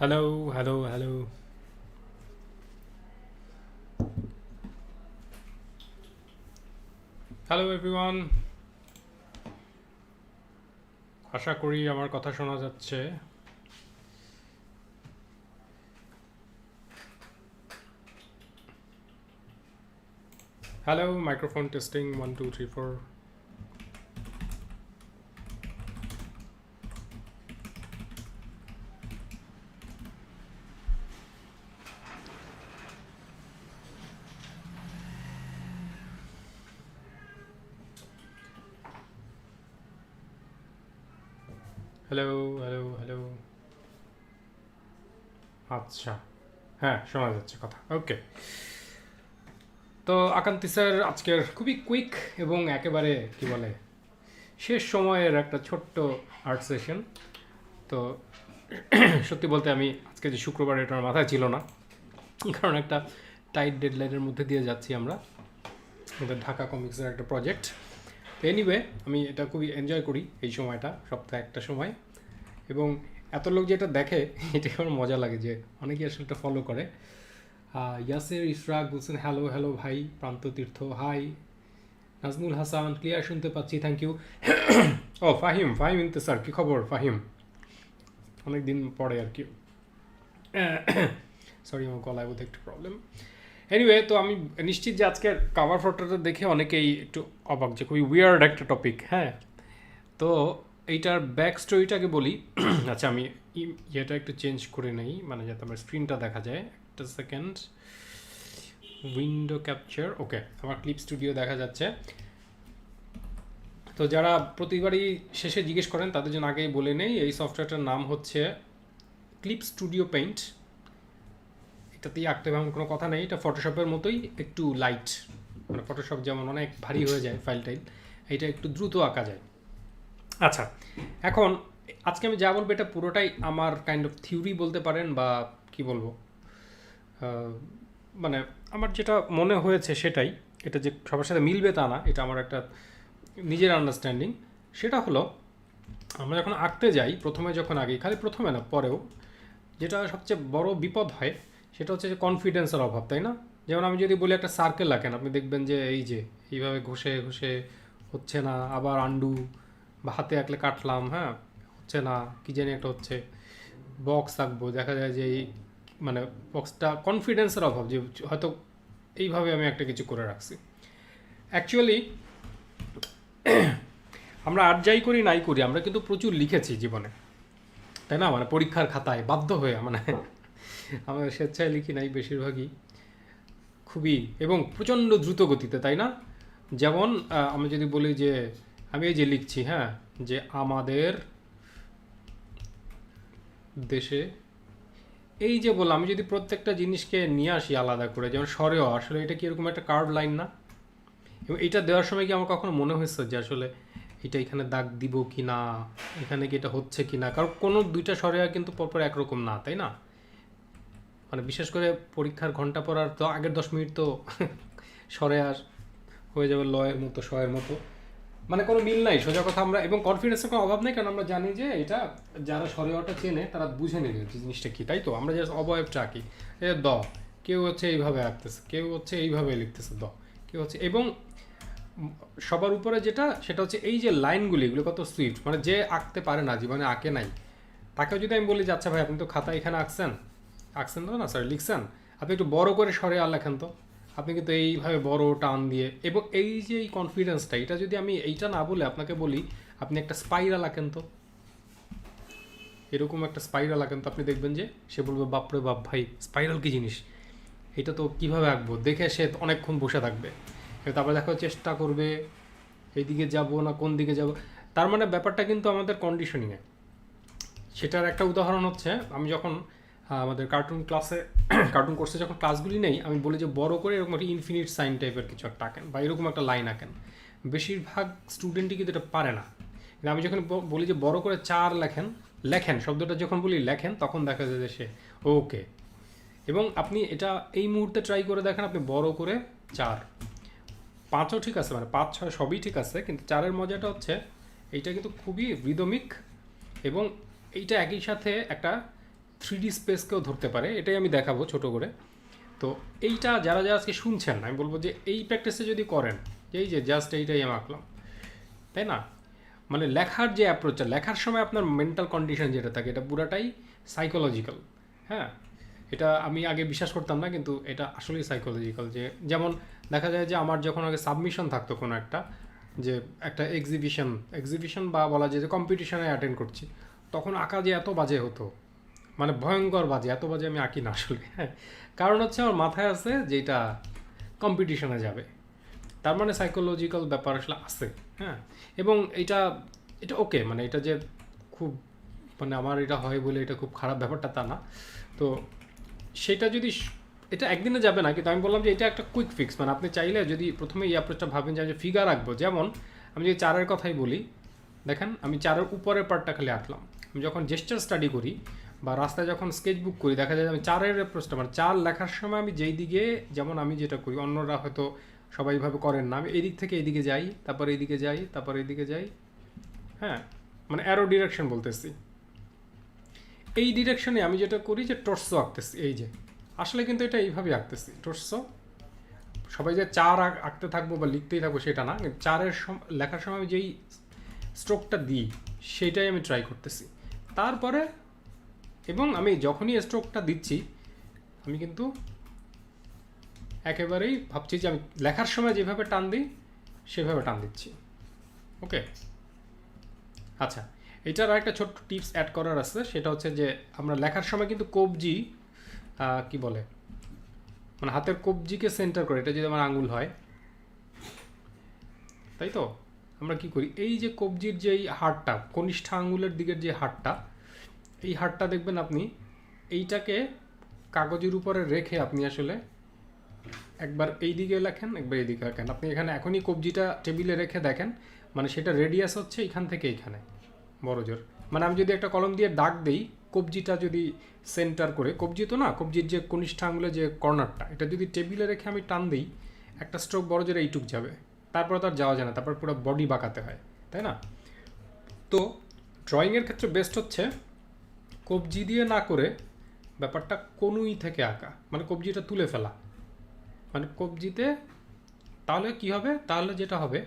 Hello, hello, hello. Hello everyone আশা করি আমার কথা শোনা যাচ্ছে। Hello microphone testing one two three four hello hello hello আচ্ছা। হ্যাঁ শোনা যাচ্ছে কথা। ওকে তো আকান্তি স্যার আজকের খুবই কুইক এবং একেবারে, কি বলে, শেষ সময়ের একটা ছোট্ট আর্ট সেশন তো সত্যি বলতে আমি আজকে যে শুক্রবার এটা আমার মাথায় ছিল না। কারণ একটা টাইট ডেডলাইনের মধ্যে দিয়ে যাচ্ছি আমরা। এটা ঢাকা কমিক্সের একটা প্রজেক্ট এনিওয়ে আমি এটা খুবই এনজয় করি এই সময়টা, সপ্তাহে একটা সময়। এবং এত লোক যেটা দেখে, এটা আমার মজা লাগে যে অনেকেই আসলে এটা ফলো করে। ইয়াসের, ইশরাক বলছেন হ্যালো হ্যালো ভাই, প্রান্ত তীর্থ হাই নাজমুল হাসান ক্লিয়ার শুনতে পাচ্ছি থ্যাংক ইউ ও, ফাহিম ফাহিম ইনতে স্যার কী খবর, ফাহিম? অনেক দিন পরে আর কি। সরি আমার গলায় বোধহয় একটু প্রবলেম এনিওয়ে তো আমি নিশ্চিত যে আজকের কাভার ফটোটা দেখে অনেকেই একটু অবাক যে খুবই উইয়ার্ড একটা টপিক হ্যাঁ? তো এইটার ব্যাক স্টোরিটাকে বলি। আচ্ছা আমি ইয়েটা একটু চেঞ্জ করে নেই মানে যাতে আমার স্ক্রিনটা দেখা যায়। একটা সেকেন্ড উইন্ডো ক্যাপচার ওকে আমার ক্লিপ স্টুডিও দেখা যাচ্ছে। তো যারা প্রতিবারই শেষে জিজ্ঞেস করেন, তাদের জন্য আগেই বলে নেই, এই সফটওয়্যারটার নাম হচ্ছে ক্লিপ স্টুডিও পেইন্ট এটাতেই আঁকতে হবে, এমন কোনো কথা নেই। এটা ফটোশপের মতোই একটু লাইট মানে ফটোশপ যেমন অনেক ভারী হয়ে যায় ফাইল টাইল এটা একটু দ্রুত আঁকা যায়। আচ্ছা এখন আজকে আমি যা বলব, এটা পুরোটাই আমার কাইন্ড অফ থিওরি বলতে পারেন বা কি বলব? মানে আমার যেটা মনে হয়েছে সেটাই, এটা যে সবার সাথে মিলবে তা না, এটা আমার একটা নিজের আন্ডারস্ট্যান্ডিং সেটা হলো, আমরা যখন আঁকতে যাই, প্রথমে যখন আগে খালি প্রথমে না, পরেও, যেটা সবচেয়ে বড় বিপদ হয় সেটা হচ্ছে যে কনফিডেন্সের অভাব, তাই না? যেমন আমি যদি বলি একটা সার্কেল আঁকেন, আপনি দেখবেন যে এই যে, এইভাবে ঘষে ঘষে হচ্ছে না, আবার আন্ডু বা হাতে আঁকলে কাটলাম হ্যাঁ? হচ্ছে না, কি জানি একটা হচ্ছে বক্স আঁকবো, দেখা যায় যে এই মানে বক্সটা কনফিডেন্সের অভাব, যে হয়তো এইভাবে আমি একটা কিছু করে রাখছি। অ্যাকচুয়ালি আমরা আর যাই করি নাই করি, আমরা কিন্তু প্রচুর লিখেছি জীবনে, তাই না? মানে পরীক্ষার খাতায় বাধ্য হয়ে মানে আমরা স্বেচ্ছায় লিখি নাই বেশিরভাগই। খুবই এবং প্রচণ্ড দ্রুত গতিতে তাই না? যেমন আমি যদি বলি যে, আমি এই যে লিখছি হ্যাঁ যে আমাদের দেশে এই যে বললাম, আমি যদি প্রত্যেকটা জিনিসকে নিয়ে আসি আলাদা করে, যেমন স্বরেও আসলে এটা কি এরকম একটা কার্ভ লাইন না? এবং এটা দেওয়ার সময় কি আমার কখনো মনে হয়েছে যে আসলে এটা এখানে দাগ দিব কি না এখানে কি এটা হচ্ছে কি না কারণ কোনো দুইটা স্বরে কিন্তু পরপর একরকম না, তাই না? মানে বিশেষ করে পরীক্ষার ঘণ্টা পড়ার তো আগের দশ মিনিট তো সরে আর হয়ে যাবে লয়ের মতো শয়ের মতো। মানে কোনো মিল নাই, সোজা কথা আমরা, এবং কনফিডেন্সের কোনো অভাব নেই, কারণ আমরা জানি যে এটা যারা স্বরেওয়াটা চেনে, তারা বুঝে নেবে যে জিনিসটা কি, তাই তো? আমরা জাস্ট অবয়বটা আঁকি এ দ, কেউ হচ্ছে এইভাবে আঁকতেছে, কেউ হচ্ছে এইভাবে লিখতেছে দ, কেউ হচ্ছে, এবং সবার উপরে যেটা, সেটা হচ্ছে এই যে লাইনগুলি, এগুলো কত সুইফট মানে যে আঁকতে পারে না, জীবনে আঁকে নাই, তাকেও যদি আমি বলি যে আচ্ছা ভাই, আপনি তো খাতা এখানে আঁকছেন? আঁকছেন তো না? স্যার লিখছেন? আপনি একটু বড় করে সরে আর লেখেন তো। আপনি কিন্তু এইভাবে বড় টান দিয়ে এবং এই যে এই কনফিডেন্সটা এটা যদি আমি এইটা না বলে আপনাকে বলি, আপনি একটা স্পাইরাল আঁকেন তো। এরকম একটা স্পাইরাল আঁকেন তো, আপনি দেখবেন যে সে বলবে, বাপরে বাপ ভাই স্পাইরাল কি জিনিস? এটা তো কীভাবে আঁকবো? দেখে সে অনেকক্ষণ বসে থাকবে। তারপরে দেখো চেষ্টা করবে এইদিকে যাব না, কোন দিকে যাব। তার মানে ব্যাপারটা কিন্তু আমাদের কন্ডিশনিংয়ে সেটার একটা উদাহরণ হচ্ছে, আমি যখন আমাদের কার্টুন ক্লাসে কার্টুন কোর্সে যখন ক্লাসগুলি নেই, আমি বলি যে বড় করে এরকম একটা ইনফিনিট সাইন টাইপের কিছু একটা আঁকেন বা এরকম একটা লাইন আঁকেন। বেশিরভাগ স্টুডেন্টই কিন্তু এটা পারে না। আমি যখন বলি যে বড় করে চার লেখেন লেখেন, শব্দটা যখন বলি লেখেন, তখন দেখা যায় যে সে ওকে এবং আপনি এটা এই মুহূর্তে ট্রাই করে দেখেন, আপনি বড় করে চার। পাঁচও ঠিক আছে মানে পাঁচ, ছয় সবই ঠিক আছে, কিন্তু চারের মজাটা হচ্ছে, এইটা কিন্তু খুবই রিদমিক এবং এইটা একই সাথে একটা থ্রি ডি স্পেসকেও ধরতে পারে, এটাই আমি দেখাবো ছোট করে। তো এইটা যারা যারা আজকে শুনছেন, আমি বলব যে এই প্র্যাকটিসে যদি করেন, এই যে জাস্ট এইটাই আমি আঁকলাম, তাই না? মানে লেখার যে অ্যাপ্রোচটা লেখার সময় আপনার মেন্টাল কন্ডিশন যেটা থাকে, এটা পুরাটাই সাইকোলজিক্যাল হ্যাঁ? এটা আমি আগে বিশ্বাস করতাম না, কিন্তু এটা আসলেই সাইকোলজিক্যাল যে, যেমন দেখা যায় যে আমার যখন আগে সাবমিশন থাকতো কোনো একটা, যে একটা এক্সিবিশন এক্সিবিশন বা বলা যায় যে কম্পিটিশনে অ্যাটেন্ড করছি, তখন আঁকা যে এত বাজে হতো মানে ভয়ঙ্কর বাজে, এত বাজে আমি আঁকি না আসলে হ্যাঁ। কারণ হচ্ছে আমার মাথায় আছে যে এটা কম্পিটিশনে যাবে। তার মানে সাইকোলজিক্যাল ব্যাপার আসলে আছে হ্যাঁ। এবং এটা এটা ওকে মানে এটা যে খুব মানে আমার এটা হয় বলে এটা খুব খারাপ ব্যাপারটা তা না। তো সেটা যদি এটা একদিনে যাবে না, কিন্তু আমি বললাম যে এটা একটা কুইক ফিক্স মানে আপনি চাইলে যদি প্রথমে এই অ্যাপ্রোচটা ভাবেন যে আমি ফিগার আঁকবো, যেমন আমি যদি চারের কথাই বলি, দেখেন আমি চারের উপরের পার্টটা খালি আঁকলাম। আমি যখন জেস্টার স্টাডি করি বা রাস্তায় যখন স্কেচ বুক করি, দেখা যায় আমি চারের অ্যাপ্রোচটা মানে চার লেখার সময় আমি যেই দিকে, যেমন আমি যেটা করি, অন্যরা হয়তো সবাই এইভাবে করেন না, আমি এদিক থেকে এদিকে যাই, তারপর এইদিকে যাই, তারপর এইদিকে যাই হ্যাঁ? মানে অ্যারো ডিরেকশন বলতেছি। এই ডিরেকশনে আমি যেটা করি যে টোর্সো আঁকতেছি, এই যে। আসলে কিন্তু এটা এইভাবে আঁকতেছি টোর্সো সবাই যে চার আঁক- আঁকতে থাকব বা লিখতেই থাকব সেটা না চারের লেখার সময় আমি যেই স্ট্রোকটা দিই, সেটাই আমি ট্রাই করতেছি। তারপরে এবং আমি যখনই স্ট্রোকটা দিচ্ছি, আমি কিন্তু একেবারেই ভাবছি যে আমি লেখার সময় যেভাবে টান দিই, সেভাবে টান দিচ্ছি। ওকে আচ্ছা এটার আরেকটা ছোট্ট টিপস অ্যাড করার আছে, সেটা হচ্ছে যে আমরা লেখার সময় কিন্তু কবজি কি বলে? মানে হাতের কবজিকে সেন্টার করে, এটা যদি আমার আঙুল হয়। তাই তো? আমরা কি করি? এই যে কবজির যে হাড়টা, কনিষ্ঠ আঙুলের দিকের যে হাড়টা এই হাড়টা দেখবেন আপনি। এইটাকে কাগজের উপরে রেখে আপনি আসলে একবার এই দিকে লেখেন, একবার এই দিকে লেখেন আপনি এখানে এখনই কবজিটা টেবিলে রেখে দেখেন মানে সেটা রেডিয়াস হচ্ছে এখান থেকে এইখানে বড় জোর। মানে আমি যদি একটা কলম দিয়ে দাগ দিই, কবজিটা যদি সেন্টার করে, কবজি তো না, কবজির যে কনিষ্ঠ আঙুলে যে কর্নারটা এটা যদি টেবিলে রেখে আমি টান দিই, একটা স্ট্রোক বড় জোরে এইটুক যাবে। তারপর তার যাওয়া যায় না, তারপর পুরো বডি বাঁকাতে হয়, তাই না? তো ড্রয়িংয়ের ক্ষেত্রে বেস্ট হচ্ছে কবজি দিয়ে না করে ব্যাপারটা কনুই থেকে আঁকা। মানে কবজিটা তুলে ফেলা। মানে কবজিতে তাহলে কি হবে? তাহলে যেটা হবে,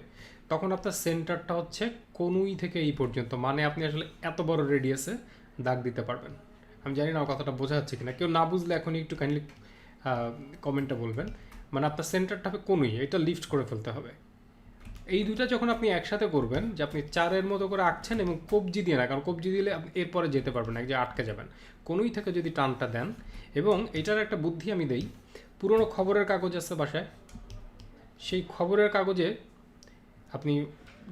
তখন আপনার সেন্টারটা হচ্ছে কনুই থেকে এই পর্যন্ত। মানে আপনি আসলে এত বড় রেডিয়াসে দাগ দিতে পারবেন। আমি জানি না কথাটা বোঝা যাচ্ছে কিনা। কেউ না বুঝলে এখনই একটু কাইন্ডলি কমেন্টটা বলবেন। মানে আপনার সেন্টারটা হবে কনুই। এটা লিফট করে ফেলতে হবে। এই দুইটা যখন আপনি একসাথে করবেন, যে আপনি চারের মতো করে আঁকছেন এবং কবজি দিয়ে না, কারণ কবজি দিলে আপনি এরপরে যেতে পারবেন না যে আটকে যাবেন। কোনোই থেকে যদি টানটা দেন, এবং এটার একটা বুদ্ধি আমি দেই, পুরনো খবরের কাগজ আছে বাসায়, সেই খবরের কাগজে আপনি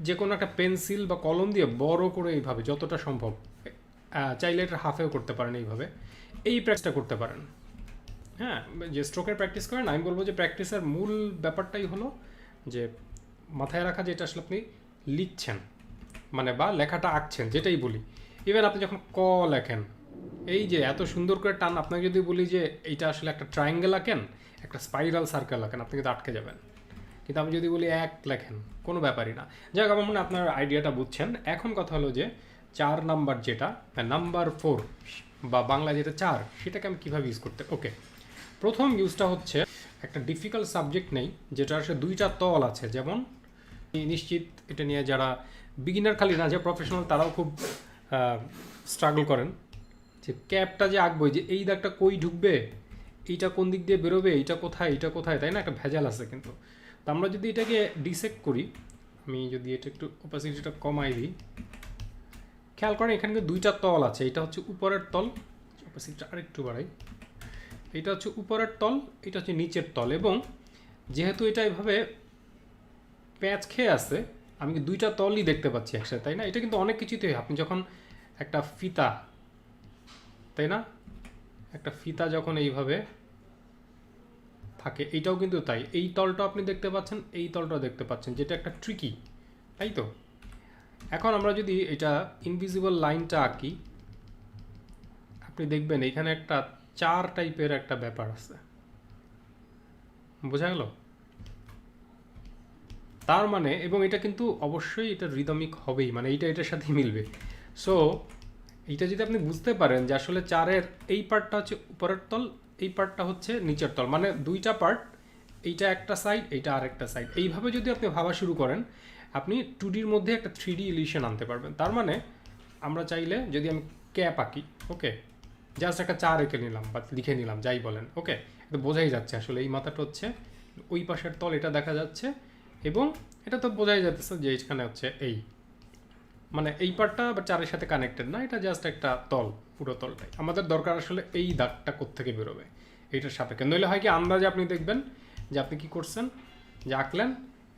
যে কোনো একটা পেন্সিল বা কলম দিয়ে বড় করে এইভাবে, যতটা সম্ভব চাইলে এটা হাফেও করতে পারেন এইভাবে, এই প্র্যাকটিসটা করতে পারেন। হ্যাঁ যে স্ট্রোকের প্র্যাকটিস করেন, আমি বলব যে প্র্যাকটিসের মূল ব্যাপারটাই হলো যে মাথায় রাখা যেটা আসলে আপনি লিখছেন মানে বা লেখাটা আঁকছেন, যেটাই বলি। ইভেন আপনি যখন ক লেখেন, এই যে এত সুন্দর করে টান, আপনাকে যদি বলি যে এইটা আসলে একটা ট্রায়াঙ্গেল আঁকেন, একটা স্পাইরাল সার্কেল আঁকেন, আপনি কিন্তু আটকে যাবেন। কিন্তু আমি যদি বলি এক লেখেন, কোনো ব্যাপারই না। যাই আমার মনে আপনার আইডিয়াটা বুঝছেন। এখন কথা হলো যে চার নাম্বার যেটা নাম্বার ফোর বা বাংলা যেটা চার, সেটাকে আমি কীভাবে ইউজ করতে ওকে প্রথম ইউজটা হচ্ছে একটা ডিফিকাল্ট সাবজেক্ট নেই যেটা আসলে দুইটা তল আছে। যেমন নিশ্চিত এটা নিয়ে যারা বিগিনার খালি না, যে প্রফেশনাল তারাও খুব স্ট্রাগল করেন। যে ক্যাপটা যে আঁকবো যে এই দাগটা কই ঢুকবে, এইটা কোন দিক দিয়ে বেরোবে, এইটা কোথায় এইটা কোথায়, তাই না? একটা ভেজাল আছে কিন্তু। তো আমরা যদি এটাকে ডিসেক্ট করি, আমি যদি এটা একটু অপাসিটিটা কমাই দিই, খেয়াল করেন এখানে দুইটা তল আছে, এটা হচ্ছে উপরের তল অপাসিটিটা আরেকটু বাড়াই, এটা হচ্ছে উপরের তল, এটা হচ্ছে নিচের তল, এবং যেহেতু এটা এভাবে প্যাচ খেয়ে আছে আমি দুইটা তলই দেখতে পাচ্ছি একসাথে, তাই না? এটা কিন্তু অনেক কিছুতে হয়। আপনি যখন একটা ফিতা, তাই না? একটা ফিতা যখন এইভাবে থাকে, এইটাও কিন্তু তাই। এই তলটা আপনি দেখতে পাচ্ছেন, এই তলটাও দেখতে পাচ্ছেন, যেটা একটা ট্রিকি তাই তো? এখন আমরা যদি এটা ইনভিজিবল লাইনটা আঁকি, আপনি দেখবেন এখানে একটা চার টাইপের একটা ব্যাপার আছে। বোঝা গেল? তার মানে এবং এটা কিন্তু অবশ্যই এটা রিদমিক হবেই মানে এইটা, এটার সাথেই মিলবে। সো এইটা যদি আপনি বুঝতে পারেন যে আসলে চারের এই পার্টটা হচ্ছে উপরের তল, এই পার্টটা হচ্ছে নিচের তল মানে দুইটা পার্ট এইটা একটা সাইড এইটা আরেকটা সাইড এইভাবে যদি আপনি ভাবা শুরু করেন, আপনি টু ডির মধ্যে একটা থ্রি ডি ইলিউশন আনতে পারবেন। তার মানে আমরা চাইলে যদি আমি ক্যাপ আঁকি ওকে জাস্ট একটা চার এঁকে নিলাম বা লিখে নিলাম, যাই বলেন ওকে এটা বোঝাই যাচ্ছে। আসলে এই মাথাটা হচ্ছে, ওই পাশের তল, এটা দেখা যাচ্ছে এবং এটা তো বোঝাই যাচ্ছে যে এখানে হচ্ছে এই। মানে এই পার্টটা আবার চারের সাথে কানেক্টেড না, এটা জাস্ট একটা তল, পুরো তলটাই। আমাদের দরকার আসলে এই দাগটা কোত্থেকে বেরোবে, এইটার সাপেক্ষে। নইলে হয় কি, আন্দাজে আপনি দেখবেন যে আপনি কি করছেন, যে আঁকলেন,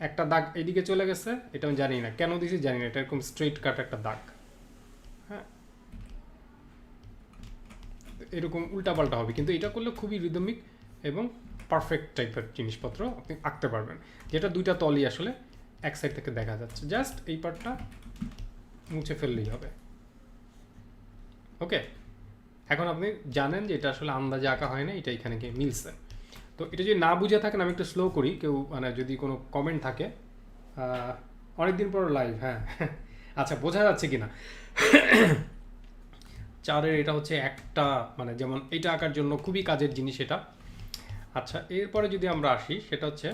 একটা দাগ এইদিকে চলে গেছে, এটা আমি জানি না। কেন দিয়েছি জানি না, এটা এরকম স্ট্রেট কাট একটা দাগ। হ্যাঁ? এরকম উল্টাপাল্টা হবে, কিন্তু এটা করলে খুবই রিদমিক এবং পারফেক্ট টাইপের জিনিসপত্র আপনি আঁকতে পারবেন। যেটা দুইটা তলই আসলে এক সাইড থেকে দেখা যাচ্ছে। জাস্ট এই পার্টটা মুছে ফেললেই হবে। ওকে এখন আপনি জানেন যে এটা আসলে আন্দাজে আঁকা হয় না, এটা এখানে গিয়ে মিলছে। তো এটা যদি না বুঝে থাকেন, আমি একটু স্লো করি। কেউ মানে যদি কোনো কমেন্ট থাকে অনেকদিন পর লাইভ হ্যাঁ। আচ্ছা বোঝা যাচ্ছে কি না? চারের এটা হচ্ছে একটা মানে যেমন এটা আঁকার জন্য খুবই কাজের জিনিস এটা। আচ্ছা এরপরে যদি আমরা আসি সেটা হচ্ছে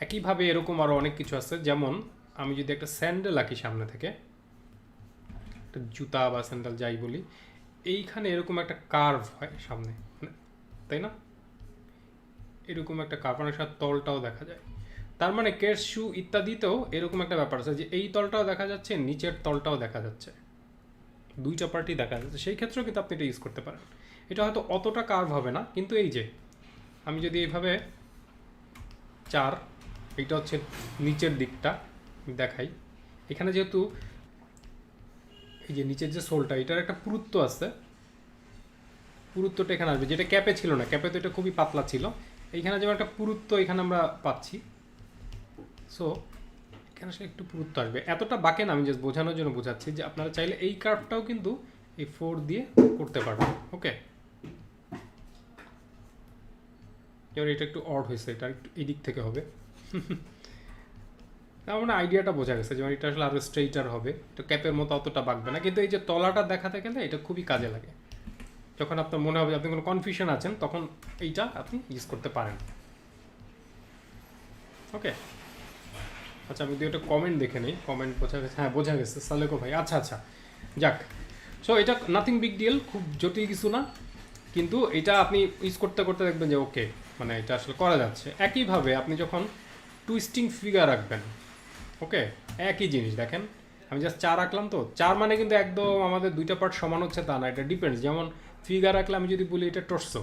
একইভাবে এরকম আরও অনেক কিছু আছে। যেমন আমি যদি একটা স্যান্ডেল আঁকি সামনে থেকে একটা জুতা বা স্যান্ডেল যাই বলি এইখানে এরকম একটা কার্ভ হয় সামনে মানে, তাই না? এরকম একটা কার্ভ অনেক সময় তলটাও দেখা যায়। তার মানে কেস শু ইত্যাদিতেও এরকম একটা ব্যাপার আছে যে এই তলটাও দেখা যাচ্ছে নিচের তলটাও দেখা যাচ্ছে। দুইটা পার্টি দেখা যাচ্ছে। সেই ক্ষেত্রেও কিন্তু আপনি এটা ইউজ করতে পারেন। এটা হয়তো অতটা কার্ভ হবে না কিন্তু এই যে আমি যদি এইভাবে চার, এইটা হচ্ছে নিচের দিকটা দেখাই। এখানে যেহেতু এই যে নিচের যে সোলটা, এটার একটা পুরুত্ব আছে। পুরুত্বটা এখানে আসবে, যেটা ক্যাপে ছিল না, ক্যাপে তো এটা খুবই পাতলা ছিল। এইখানে যেমন একটা পুরুত্ব, এখানে আমরা পাচ্ছি। সো এখানে সে একটু পুরুত্ব আসবে। এতটা বাকে না, আমি জাস্ট বোঝানোর জন্য বোঝাচ্ছি যে আপনারা চাইলে এই কার্ভটাও কিন্তু এই ফোর দিয়ে করতে পারবেন ওকে এবার এটা একটু অড হয়েছে, এটা একটু এদিক থেকে হবে। তার মানে আইডিয়াটা বোঝা গেছে যেমন এটা আসলে আরও স্ট্রেইটার হবে। এটা ক্যাপের মতো অতটা বাঁকবে না। কিন্তু এই যে তলাটা দেখাতে গেলে এটা খুবই কাজে লাগে। যখন আপনার মনে হবে আপনি কোনো কনফিউশন আছেন, তখন এইটা আপনি ইউজ করতে পারেন। ওকে আচ্ছা আমি দু একটা কমেন্ট দেখে নিই। কমেন্ট বোঝা গেছে হ্যাঁ বোঝা গেছে। সালেকো ভাই আচ্ছা আচ্ছা। যাক। সো এটা নাথিং বিগ ডিল খুব জটিল কিছু না। কিন্তু এটা আপনি ইউজ করতে করতে দেখবেন যে ওকে মানে এটা আসলে করা যাচ্ছে। একইভাবে আপনি যখন টুইস্টিং ফিগার রাখবেন ওকে একই জিনিস, দেখেন, আমি জাস্ট চার আঁকলাম তো। চার মানে কিন্তু একদম আমাদের দুইটা পার্ট সমান হচ্ছে তা না, এটা ডিপেন্ডস যেমন ফিগার আঁকলে আমি যদি বলি এটা টর্সো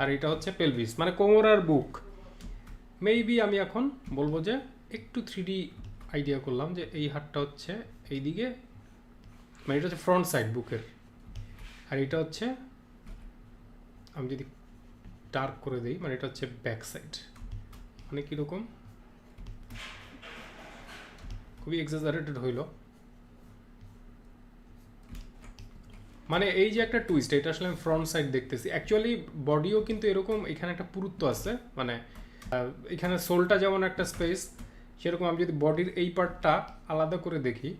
আর এটা হচ্ছে পেলভিস মানে কোমর আর বুক। মেবি আমি এখন বলব যে একটু থ্রি আইডিয়া করলাম যে এই হাতটা হচ্ছে এই দিকে মানে এটা হচ্ছে ফ্রন্ট সাইড বুকের। আর এটা হচ্ছে, আমি যদি ডার্ক করে দিই মানে এটা হচ্ছে ব্যাক সাইড মানে কীরকম খুবই এক্সাজারেটেড হইল। মানে এই যে একটা টুইস্ট এটা আসলে আমি ফ্রন্ট সাইড দেখতেছি। অ্যাকচুয়ালি বডিও কিন্তু এরকম, এখানে একটা পুরুত্ব আছে মানে এখানে সোলটা যেমন একটা স্পেস সেরকম আমি যদি বডির এই পার্টটা আলাদা করে দেখি,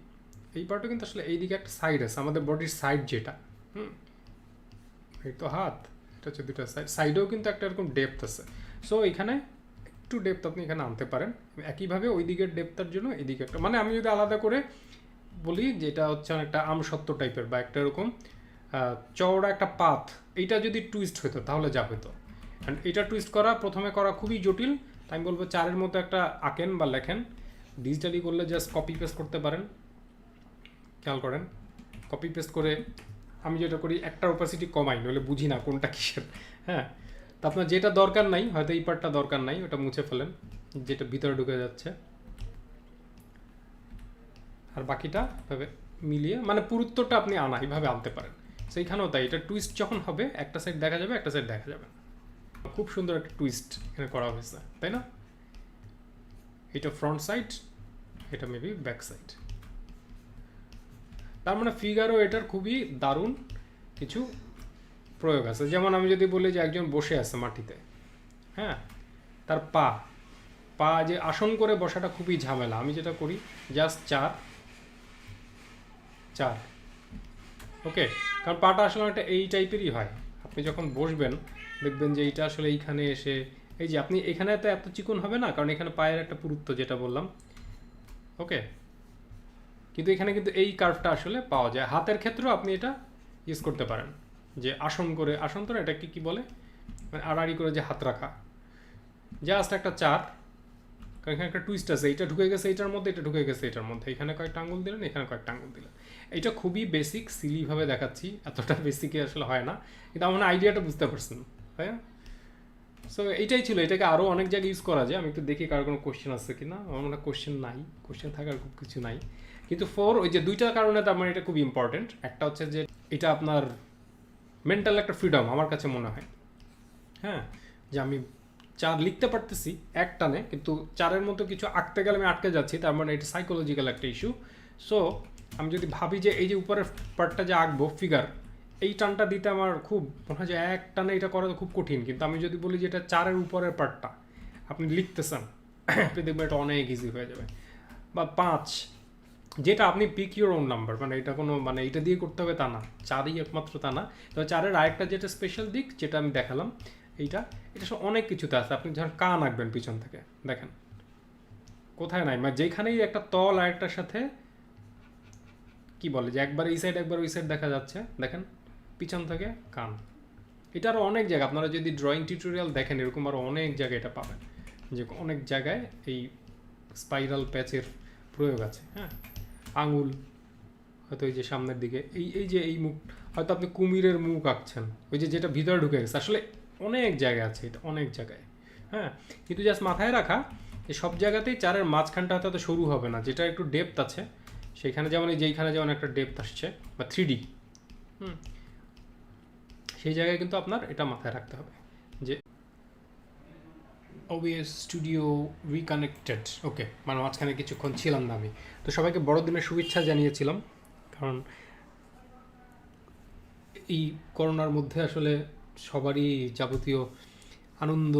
এই পার্টও কিন্তু আসলে এইদিকে একটা সাইড আছে, আমাদের বডির সাইড যেটা, হুম? এই তো হাত। এটা হচ্ছে দুটো সাইড সাইডেও কিন্তু একটা এরকম ডেপথ আছে। সো এখানে একটু ডেপথ আপনি এখানে আনতে পারেন। একইভাবে ওই দিকের ডেপথটার জন্য এদিকে একটা মানে আমি যদি আলাদা করে বলি যেটা হচ্ছে অনেকটা আমসত্ত্ব টাইপের বা একটা এরকম চওড়া একটা পাথ, এইটা যদি টুইস্ট হতো তাহলে যা হতো অ্যান্ড এটা টুইস্ট করা, প্রথমে করা খুবই জটিল। তাই আমি বলব চারের মতো একটা আঁকেন বা লেখেন। ডিজিটালি করলে জাস্ট কপি পেস্ট করতে পারেন। খেয়াল করেন। কপি পেস্ট করে আমি যেটা করি, একটা ওপাসিটি কমাই, নইলে বুঝি না কোনটা কিসের। হ্যাঁ? তা আপনার যেটা দরকার নাই, হয়তো এই পার্টটা দরকার নাই, ওটা মুছে ফেলেন, যেটা ভিতরে ঢুকে যাচ্ছে। আর বাকিটা এভাবে মিলিয়ে মানে পুরুত্বটা আপনি আনা, এইভাবে আনতে পারেন। সেইখানেও তাই, এটা টুইস্ট যখন হবে, একটা সাইড দেখা যাবে, একটা সাইড দেখা যাবে। খুব সুন্দর একটা টুইস্ট এখানে করা হয়েছে, তাই না? এটা ফ্রন্ট সাইড এটা মেবি ব্যাক সাইড তার মানে ফিগারও এটার খুবই দারুণ কিছু প্রয়োগ আছে। যেমন আমি যদি বলি যে একজন বসে আছে মাটিতে হ্যাঁ? তার পা পা যে আসন করে বসাটা খুবই ঝামেলা। আমি যেটা করি জাস্ট চার চার ওকে কারণ পাটা আসলে একটা এই টাইপেরই হয়। আপনি যখন বসবেন, দেখবেন যে এইটা আসলে এইখানে এসে, এই যে আপনি এখানে তো এত চিকন হবে না? কারণ এখানে পায়ের একটা পুরুত্ব যেটা বললাম ওকে কিন্তু এখানে কিন্তু এই কার্ভটা আসলে পাওয়া যায়। হাতের ক্ষেত্রেও আপনি এটা ইউজ করতে পারেন। যে আসন করে আসন, তো এটাকে কি বলে? মানে আড়াআড়ি করে যে হাত রাখা। জাস্ট একটা চার কারণ এখানে একটা টুইস্ট আছে। এটা ঢুকে গেছে এটার মধ্যে, এটা ঢুকে গেছে এটার মধ্যে। এখানে কয়েকটা আঙ্গুল দিলেন, এখানে কয়েকটা আঙ্গুল দিলেন। এটা খুবই বেসিক সিলিভাবে দেখাচ্ছি। এতটা বেসিকে আসলে হয় না। কিন্তু আমার আইডিয়াটা বুঝতে পারছেন, তাই না? সো এইটাই ছিল। এটাকে আরও অনেক জায়গায় ইউজ করা যায়। আমি একটু দেখি কার কোনো কোশ্চেন আছে কি না আমার মনে হয় কোশ্চেন নাই। কোশ্চেন থাকার খুব কিছু নাই। কিন্তু ফোর ওই যে দুইটা কারণে তার মানে এটা খুব ইম্পর্টেন্ট একটা হচ্ছে যে এটা আপনার মেন্টাল একটা ফ্রিডম আমার কাছে মনে হয়। হ্যাঁ? যে আমি চার লিখতে পারতেছি এক টানে, কিন্তু চারের মতো কিছু আঁকতে গেলে আমি আটকে যাচ্ছি, তার মানে এটা সাইকোলজিক্যাল একটা ইস্যু সো আমি যদি ভাবি যে এই যে উপরের পার্টটা যে আঁকবো ফিগার এই টানটা দিতে আমার খুব মনে হয় যে এক টানে এটা করা খুব কঠিন। কিন্তু আমি যদি বলি যে এটা চারের উপরের পার্টটা আপনি লিখতেছেন, আপনি দেখবেন এটা অনেক ইজি হয়ে যাবে। বা পাঁচ যেটা আপনি পিক ইউর ওন নাম্বার মানে এটা কোনো মানে এটা দিয়ে করতে হবে তা না, চারই একমাত্র তা না। তবে চারের আরেকটা যেটা স্পেশাল দিক, যেটা আমি দেখালাম, এইটা, এটা সব অনেক কিছুতে আছে। আপনি যখন কান আঁকবেন পিছন থেকে, দেখেন। কোথায় নাই? মানে যেখানেই একটা তল আরেকটার সাথে, কি বলে যে একবার এই সাইড একবার ওই সাইড দেখা যাচ্ছে, দেখেন, পিছন থেকে কান। এটা আরও অনেক জায়গা, আপনারা যদি ড্রয়িং টিউটোরিয়াল দেখেন, এরকম আরও অনেক জায়গায় এটা পাবেন। যে অনেক জায়গায় এই স্পাইরাল প্যাচের প্রয়োগ আছে হ্যাঁ? আঙুল, হয়তো এই যে সামনের দিকে, এই এই যে এই মুখ, হয়তো আপনি কুমিরের মুখ আঁকছেন, ওই যে যেটা ভিতরে ঢুকে গেছে, আসলে অনেক জায়গায় আছে, এটা অনেক জায়গায় হ্যাঁ? কিন্তু জাস্ট মাথায় রাখা যে সব জায়গাতেই চারের মাঝখানটা হয়তো সরু হবে না, যেটা একটু ডেপথ আছে সেখানে যেমন এই যেইখানে যেমন একটা ডেপথ আসছে, বা থ্রি ডি হুম? সেই জায়গায় কিন্তু আপনার এটা মাথায় রাখতে হবে, যে ওবিএস স্টুডিও রিকানেক্টেড ওকে মানে মাঝখানে কিছুক্ষণ ছিলাম না আমি। তো সবাইকে বড়দিনের শুভেচ্ছা জানিয়েছিলাম, কারণ এই করোনার মধ্যে আসলে সবারই যাবতীয় আনন্দ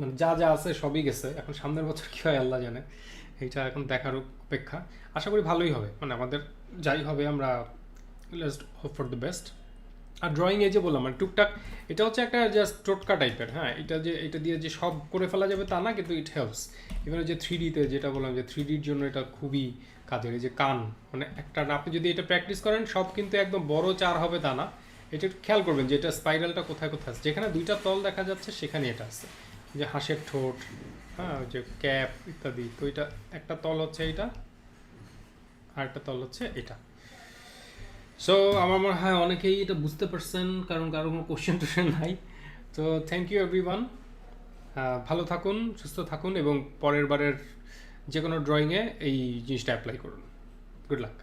মানে যা যা আছে সবই গেছে। এখন সামনের বছর কী হয় আল্লাহ জানে। এটা এখন দেখার অপেক্ষা। আশা করি ভালোই হবে। মানে আমাদের যাই হবে আমরা just hope for the best R drawing এই যে বললাম মানে টুকটাক, এটা হচ্ছে একটা জাস্ট টোটকা টাইপের হ্যাঁ? এটা যে, এটা দিয়ে যে সব করে ফেলা যাবে তা না, কিন্তু ইট হেল্পস এবারে যে থ্রি ডিতে যেটা বললাম, যে থ্রি ডির জন্য এটা খুবই কাজের, এই যে কান মানে একটা আপনি যদি এটা প্র্যাকটিস করেন, সব কিন্তু একদম বড় চার হবে তা না। এটা একটু খেয়াল করবেন যে এটা স্পাইরালটা কোথায় কোথায় আছে। যেখানে দুইটা তল দেখা যাচ্ছে, সেখানে এটা আছে। যে হাঁসের ঠোঁট হ্যাঁ? যে ক্যাপ ইত্যাদি। তো এটা, একটা তল হচ্ছে এইটা, আর একটা তল হচ্ছে এটা। সো আমার মনে হয় অনেকেই এটা বুঝতে পারছেন, কারণ কারও কোনো কোশ্চেন টোশ্চেন নাই। তো থ্যাংক ইউ এভরিওয়ান ভালো থাকুন, সুস্থ থাকুন এবং পরের বারের যে কোনো ড্রয়িংয়ে এই জিনিসটা অ্যাপ্লাই করুন। Good luck